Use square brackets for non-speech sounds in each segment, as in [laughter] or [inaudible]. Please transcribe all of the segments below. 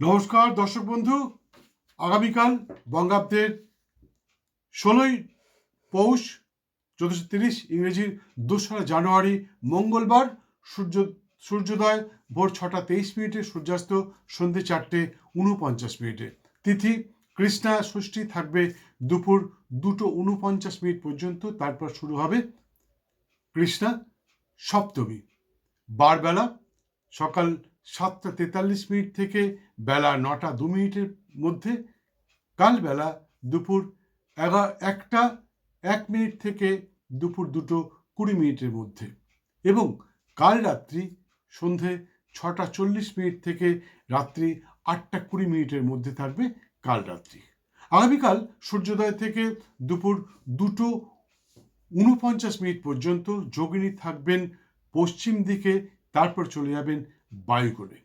নমস্কার, দর্শক বন্ধু। আগামীকাল বঙ্গাব্দের ষোলোই পৌষ চোদ্দশো তিরিশ ইংরেজির দোসরা জানুয়ারি মঙ্গলবার সূর্য, সূর্যোদয় ভোর ছটা তেইশ মিনিটে, সূর্যাস্ত সন্ধ্যে চারটে উনপঞ্চাশ মিনিটে। তিথি, কৃষ্ণা ষষ্ঠী থাকবে দুপুর দুটো উনপঞ্চাশ মিনিট পর্যন্ত। তারপর শুরু হবে কৃষ্ণা সপ্তমী। বারবেলা, সকাল সাতটা তেতাল্লিশ মিনিট থেকে বেলা নটা দু মিনিটের মধ্যে কাল বেলা দুপুর এগারো একটা, এক মিনিট থেকে দুপুর দুটো কুড়ি মিনিটের মধ্যে এবং কাল রাত্রি সন্ধে ছটা চল্লিশ মিনিট থেকে রাত্রি আটটা কুড়ি মিনিটের মধ্যে থাকবে কাল রাত্রি। আগামীকাল সূর্যোদয় থেকে দুপুর দুটো উনপঞ্চাশ মিনিট পর্যন্ত যোগিনী থাকবেন পশ্চিম দিকে, তারপর চলে যাবেন বায়ুকোণে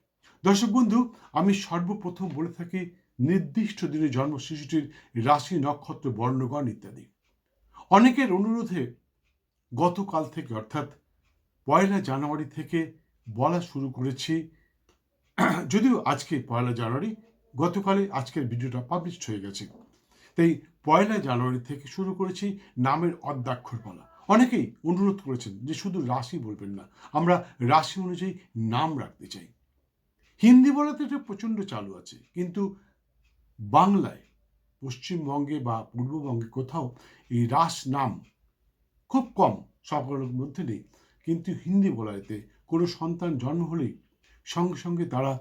দর্শক বন্ধু, আমি সর্বপ্রথম বলে থাকি নির্দিষ্ট দিনে জন্ম শিশুটির রাশি নক্ষত্র, বর্ণগণ ইত্যাদি। অনেকের অনুরোধে গতকাল থেকে, অর্থাৎ পয়লা জানুয়ারি থেকে বলা শুরু করেছি। যদিও আজকে পয়লা জানুয়ারি গতকালে আজকের ভিডিওটা পাবলিশড হয়ে গেছে। তাই পয়লা জানুয়ারি থেকে শুরু করেছি নামের অদ্যাক্ষর বলা অনেকেই অনুরোধ করেছেন যে শুধু রাশি বলবেন না, আমরা রাশি অনুযায়ী নাম রাখতে চাই। হিন্দি বলাতে এটা প্রচণ্ড চালু আছে, কিন্তু বাংলায়, পশ্চিমবঙ্গে বা পূর্ববঙ্গে কোথাও এই রাস নাম খুব কম সকলের মধ্যে নেই। কিন্তু হিন্দি বলাতে কোনো সন্তান জন্ম হলেই সঙ্গে সঙ্গে তারা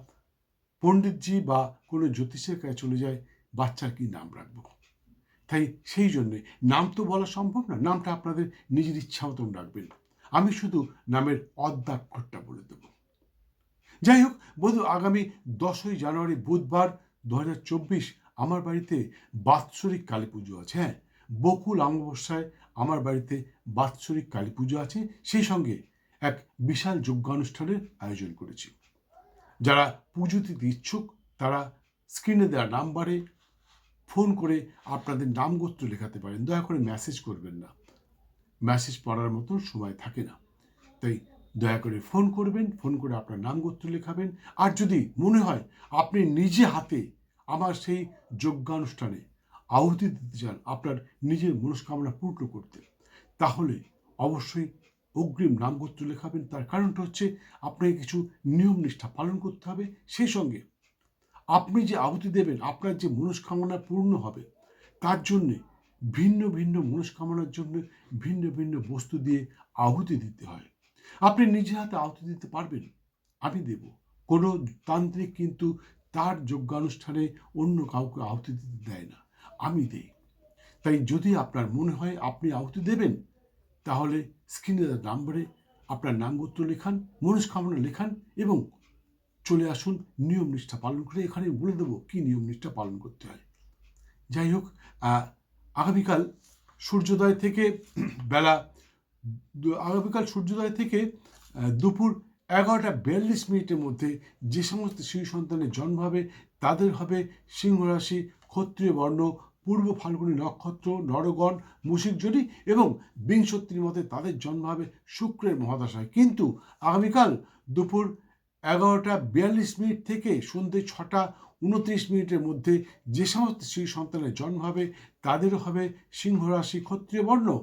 পণ্ডিতজি বা কোনো জ্যোতিষের কাছে চলে যায়, বাচ্চার কি নাম রাখব? তাই সেই জন্যে নাম তো বলা সম্ভব না, নামটা আপনাদের নিজের ইচ্ছা মতন রাখবেন। আমি শুধু নামের অদ্যাক্ষরটা বলে দেব। যাই হোক বধু আগামী দশই জানুয়ারি বুধবার দু হাজার চব্বিশ আমার বাড়িতে বাৎসরিক কালী পুজো আছে হ্যাঁ? বকুল অমাবস্যায় আমার বাড়িতে বাৎসরিক কালী পুজো আছে, সেই সঙ্গে এক বিশাল যজ্ঞানুষ্ঠানের আয়োজন করেছি। যারা পুজো দিতে ইচ্ছুক, তারা স্ক্রিনে দেওয়া নাম্বারে ফোন করে আপনাদের নাম গোত্র লেখাতে পারেন। দয়া করে মেসেজ করবেন না। মেসেজ পড়ার মতো সময় থাকে না। তাই দয়া করে ফোন করবেন, ফোন করে আপনার নাম গোত্র লেখাবেন। আর যদি মনে হয় আপনি নিজে হাতে আমার সেই যজ্ঞানুষ্ঠানে আহুতি দিতে চান, আপনার নিজের মনস্কামনা পূর্ণ করতে, তাহলে অবশ্যই অগ্রিম নাম গোত্র লেখাবেন। তার কারণটা হচ্ছে আপনাকে কিছু নিয়ম নিষ্ঠা পালন করতে হবে। সেই সঙ্গে আপনি যে আহুতি দেবেন, আপনার যে মনস্কামনা পূর্ণ হবে, তার জন্যে ভিন্ন ভিন্ন মনস্কামনার জন্য ভিন্ন ভিন্ন বস্তু দিয়ে আহুতি দিতে হয়। আপনি নিজে হাতে আহুতি দিতে পারবেন, আমি দেব। কোনো তান্ত্রিক কিন্তু তার যজ্ঞানুষ্ঠানে অন্য কাউকে আহুতি দিতে দেয় না, আমি দেই। তাই যদি আপনার মনে হয় আপনি আহুতি দেবেন, তাহলে স্ক্রিনের নাম্বারে আপনার নাম লেখান, মনস্কামনা লেখান এবং চলে আসুন, নিয়ম নিষ্ঠা পালন করে এখানে বলে দেবো কী নিয়ম নিষ্ঠা পালন করতে হয়। যাই হোক আগামীকাল সূর্যোদয় থেকে [clears throat] বেলা আগামীকাল সূর্যোদয় থেকে দুপুর এগারোটা বিয়াল্লিশ মিনিটের মধ্যে যে সমস্ত শিশু সন্তানের জন্ম হবে, তাদের হবে সিংহ রাশি, ক্ষত্রিয় বর্ণ, পূর্ব ফাল্গুনী নক্ষত্র, নরগণ মুশিকজনী এবং বিংশতির মতে তাদের জন্ম হবে শুক্রের মহাদশায়। কিন্তু আগামীকাল দুপুর এগারোটা বিয়াল্লিশ মিনিট থেকে সন্ধ্যে ছটা উনত্রিশ মিনিটের মধ্যে যে সমস্ত শিশু সন্তানের জন্ম হবে, তাদেরও হবে সিংহ রাশি ক্ষত্রিয় বর্ণ।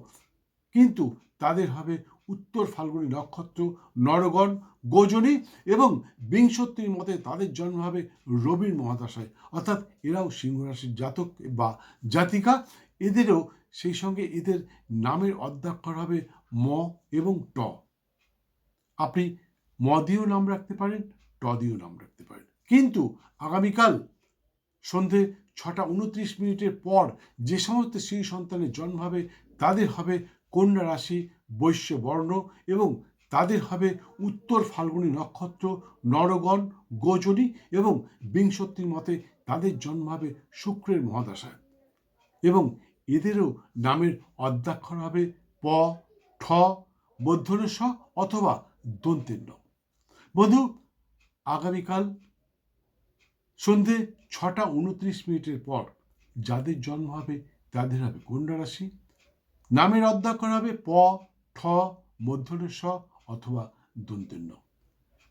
কিন্তু তাদের হবে উত্তর ফাল্গুনী নক্ষত্র, নরগণ, গোজনী এবং বিংশতির মতে তাদের জন্ম হবে রবির মহাদশায়। অর্থাৎ এরাও সিংহ রাশির জাতক বা জাতিকা। এদেরও সেই সঙ্গে এদের নামের অধ্যাক্ষর হবে ম এবং ট। আপনি ম দিয়েও নাম রাখতে পারেন, টদিও নাম রাখতে পারেন। কিন্তু আগামীকাল সন্ধে ছটা উনত্রিশ মিনিটের পর যে সমস্ত শিশু সন্তানের জন্ম হবে, তাদের হবে কন্যা রাশি, বৈশ্য বর্ণ এবং তাদের হবে উত্তর ফাল্গুনী নক্ষত্র, নরগণ, গোজনী এবং বিংশতির মতে তাদের জন্ম হবে শুক্রের মহাদশায়। এবং এদেরও নামের অধ্যাক্ষর হবে প, ঠ মধ্যনস্ব অথবা দন্তের ন বন্ধু, আগামীকাল সন্ধে ছটা উনত্রিশ মিনিটের পর যাদের জন্ম হবে তাদের হবে কন্যা রাশি। নামের অধ্যাক্ষর হবে প, ঠ মধ্যনেশ অথবা দন্তের ন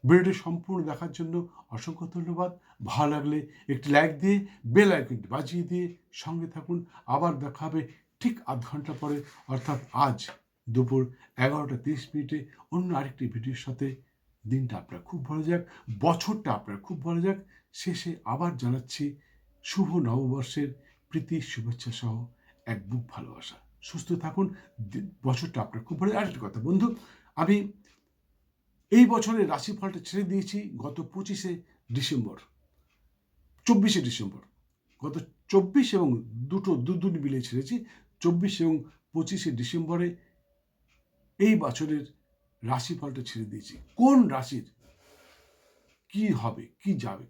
ভিডিওটি সম্পূর্ণ দেখার জন্য অসংখ্য ধন্যবাদ। ভালো লাগলে একটি লাইক দিয়ে, বেল আইকনটি বাজিয়ে দিয়ে সঙ্গে থাকুন। আবার দেখা হবে ঠিক আধ ঘণ্টা পরে, অর্থাৎ আজ দুপুর এগারোটা তিরিশ মিনিটে অন্য আরেকটি ভিডিওর সাথে। দিনটা আপনার খুব ভালো যাক, বছরটা আপনার খুব ভালো যাক। শেষে আবার জানাচ্ছি শুভ নববর্ষের প্রীতি, শুভেচ্ছা সহ এক বুক ভালোবাসা। সুস্থ থাকুন বছরটা আপনার খুব ভালো আরেকটা কথা বন্ধু, আমি এই বছরের রাশিফলটা ছেড়ে দিয়েছি গত পঁচিশে ডিসেম্বর, চব্বিশে ডিসেম্বর। গত চব্বিশ এবং দুটো, দুদিন মিলে ছেড়েছি, চব্বিশ এবং পঁচিশে ডিসেম্বরে এই বছরের রাশিফলটা ছেড়ে দিয়েছি। কোন রাশির? কি হবে? কি যাবে?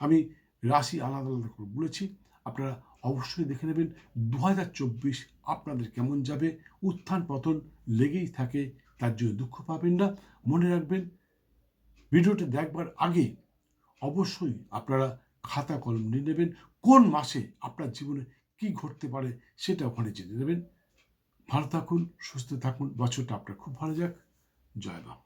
আমি রাশি আলাদা আলাদা করে বলেছি। আপনারা অবশ্যই দেখে নেবেন। দু হাজার চব্বিশ আপনাদের কেমন যাবে? উত্থান পতন লেগেই থাকে, তার জন্য দুঃখ পাবেন না। মনে রাখবেন, ভিডিওটি দেখবার আগে অবশ্যই আপনারা খাতা কলম নিয়ে নেবেন। কোন মাসে আপনার জীবনে কি ঘটতে পারে সেটা ওখানে জেনে নেবেন। ভালো থাকুন, সুস্থ থাকুন। বছরটা আপনার খুব ভালো যাক। Jai Baba.